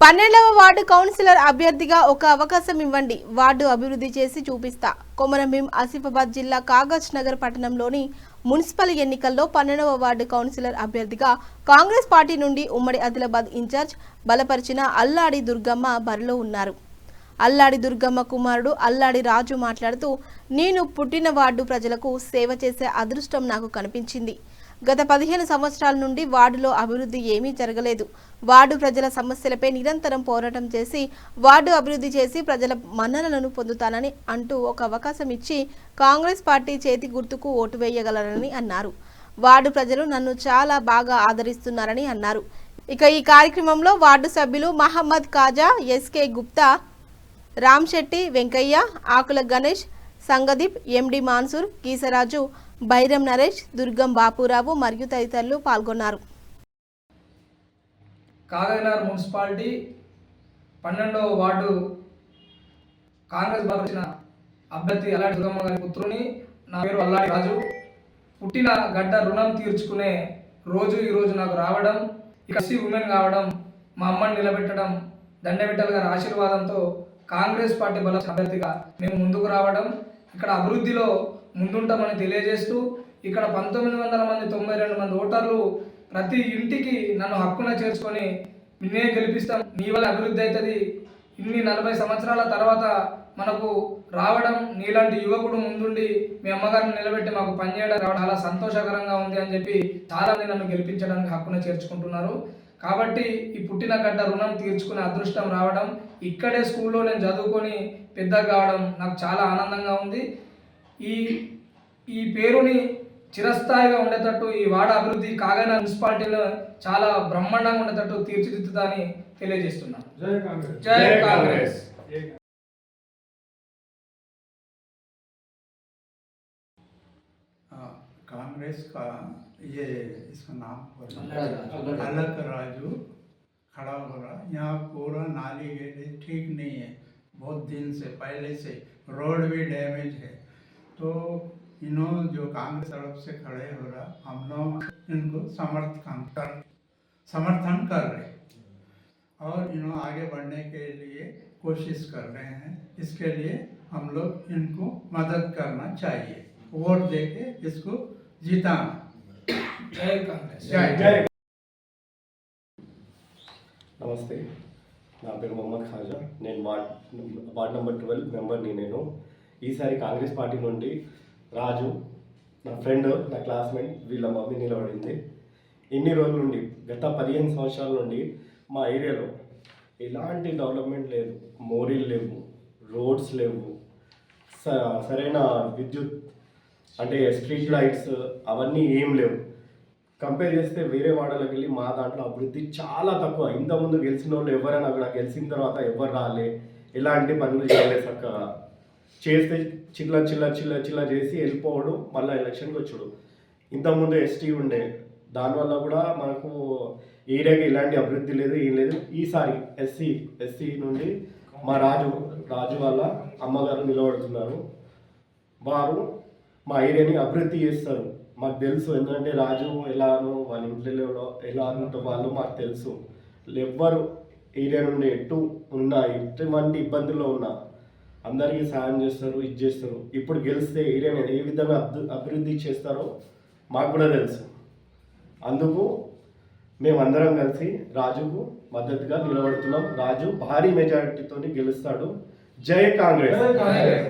పన్నెండవ ward councillor అభ్యర్థిగా ఒక అవకాశం ఇవ్వండి. వార్డు అభివృద్ధి చేసి చూపిస్తా. కొమరంభీం ఆసిఫాబాద్ జిల్లా కాగజ్ నగర్ పట్టణంలోని మున్సిపల్ ఎన్నికల్లో పన్నెండవ వార్డు కౌన్సిలర్ అభ్యర్థిగా కాంగ్రెస్ పార్టీ నుండి ఉమ్మడి ఆదిలాబాద్ ఇన్ఛార్జ్ బలపరిచిన అల్లాడి దుర్గమ్మ బరిలో ఉన్నారు. అల్లాడి దుర్గమ్మ కుమారుడు అల్లాడి రాజు మాట్లాడుతూ నేను పుట్టిన వార్డు ప్రజలకు సేవ చేసే అదృష్టం నాకు కనిపించింది. గత పదిహేను సంవత్సరాల నుండి వార్డులో అభివృద్ధి ఏమీ జరగలేదు. వార్డు ప్రజల సమస్యలపై నిరంతరం పోరాటం చేసి వార్డు అభివృద్ధి చేసి ప్రజల మన్ననలను పొందుతానని అంటూ ఒక అవకాశం ఇచ్చి కాంగ్రెస్ పార్టీ చేతి గుర్తుకు ఓటు వేయగలరని అన్నారు. వార్డు ప్రజలు నన్ను చాలా బాగా ఆదరిస్తున్నారని అన్నారు. ఇక ఈ కార్యక్రమంలో వార్డు సభ్యులు మహమ్మద్ కాజా ఎస్కే గుప్తా రామ్ శెట్టి వెంకయ్య ఆకుల గణేష్ సంగదీప్ ఎండి మాన్సూర్ గీసరాజు బైరం నరేష్ దుర్గం బాపురావు మరియు తదితరులు పాల్గొన్నారు. కాగైనార్ మున్సిపాలిటీ పన్నెండవ వార్డు కాంగ్రెస్ వచ్చిన అభ్యర్థి అల్లాడి దుర్గమ్మ గారి పుత్రుని నా పేరు అల్లాడి రాజు. పుట్టిన గడ్డ రుణం తీర్చుకునే రోజు ఈరోజు నాకు రావడం కసి ఉమెన్ కావడం మా అమ్మని నిలబెట్టడం దండబిడ్డల గారి ఆశీర్వాదంతో కాంగ్రెస్ పార్టీ బల అభ్యర్థిగా మేము ముందుకు రావడం ఇక్కడ అభివృద్ధిలో ముందుంటామని తెలియజేస్తూ ఇక్కడ పంతొమ్మిది వందల మంది తొంభై రెండు మంది ఓటర్లు ప్రతి ఇంటికి నన్ను హక్కున చేర్చుకొని నిన్నే గెలిపిస్తాం నీ వల్ల అభివృద్ధి అవుతుంది. ఇన్ని నలభై సంవత్సరాల తర్వాత మనకు రావడం నీలాంటి యువకుడు ముందుండి మీ అమ్మగారిని నిలబెట్టి మాకు పనిచేయడం రావడం చాలా సంతోషకరంగా ఉంది అని చెప్పి చాలా మంది నన్ను గెలిపించడానికి హక్కున చేర్చుకుంటున్నారు. కాబట్టి ఈ పుట్టిన గడ్డ రుణం తీర్చుకునే అదృష్టం రావడం ఇక్కడే స్కూల్లో నేను చదువుకొని పెద్ద కావడం నాకు చాలా ఆనందంగా ఉంది. ఈ ఈ పేరుని చిరస్థాయిగా ఉండేటట్టు ఈ వాడ అభివృద్ధి కాగన మున్సిపాలిటీలో చాలా బ్రహ్మాండంగా ఉండేటట్టు తీర్చిదిద్దుతాని తెలియజేస్తున్నాను జై కాంగ్రెస్ జై కాంగ్రెస్ हाँ, कांग्रेस का ये इसका नाम बोलो। अलग- अलग राजू खड़ा हो रहा यहाँ पूरा नाली गेली ठीक नहीं है बहुत दिन से पहले से रोड भी डैमेज है तो इन्हों जो कांग्रेस तरफ से खड़े हो रहा हम लोग इनको समर्थन कर समर्थन कर रहे और इन्हों आगे बढ़ने के लिए कोशिश कर रहे हैं इसके लिए हम लोग इनको मदद करना चाहिए वोट देके इसको जिताना జై కాంగ్రెస్ जय जय నమస్తే నా పేరు మొహమ్మద్ ఖాజా నేను వార్డ్ వార్డ్ నెంబర్ ట్వెల్వ్ మెంబర్ని నేను ఈసారి కాంగ్రెస్ పార్టీ నుండి రాజు నా ఫ్రెండ్ నా క్లాస్మేట్ వీళ్ళ మమ్మీ నిలబడింది. ఇన్ని రోజుల నుండి గత పదిహేను సంవత్సరాల నుండి మా ఏరియాలో ఎలాంటి డెవలప్మెంట్ లేదు. మోరీలు లేవు రోడ్స్ లేవు. స- సరైన విద్యుత్ అంటే స్ట్రీట్ లైట్స్ అవన్నీ ఏం లేవు. కంపేర్ చేస్తే వేరే వాడలకు వెళ్ళి మా దాంట్లో అభివృద్ధి చాలా తక్కువ. ఇంతకుముందు గెలిచిన వాళ్ళు ఎవరైనా కూడా గెలిచిన తర్వాత ఎవరు రాలే. ఎలాంటి పనులు చేయలేదు చక్కగా. చేస్తే చిల్ల చిల్ల చిల్ల చిల్ల చేసి వెళ్ళిపోవడం మళ్ళీ ఎలక్షన్కి వచ్చాడు. ఇంతకుముందు ఎస్టీ ఉండే దానివల్ల కూడా మనకు ఏరియాకి ఎలాంటి అభివృద్ధి లేదు ఏం లేదు. ఈసారి ఎస్సీ ఎస్సీ నుండి మా రాజు రాజు వాళ్ళ అమ్మగారు నిలబడుతున్నారు. వారు మా ఏరియాని అభివృద్ధి చేస్తారు. మాకు తెలుసు ఎందుకంటే రాజు ఎలానో వాళ్ళ ఇంట్లో ఎలా ఉంటో వాళ్ళు మాకు తెలుసు. ఎవ్వరు ఏరియా నుండి ఎటు ఉన్నా ఎటువంటి ఇబ్బందుల్లో ఉన్నా అందరికీ సహాయం చేస్తారు ఇది చేస్తారు. ఇప్పుడు గెలిస్తే ఏరియాని ఏ విధంగా అభి- అభివృద్ధి చేస్తారో మాకు కూడా తెలుసు. అందుకు మేమందరం కలిసి రాజుకు మద్దతుగా నిలబడుతున్నాం. రాజు భారీ మెజారిటీతో గెలుస్తాడు. జై కాంగ్రెస్. జై కాంగ్రెస్.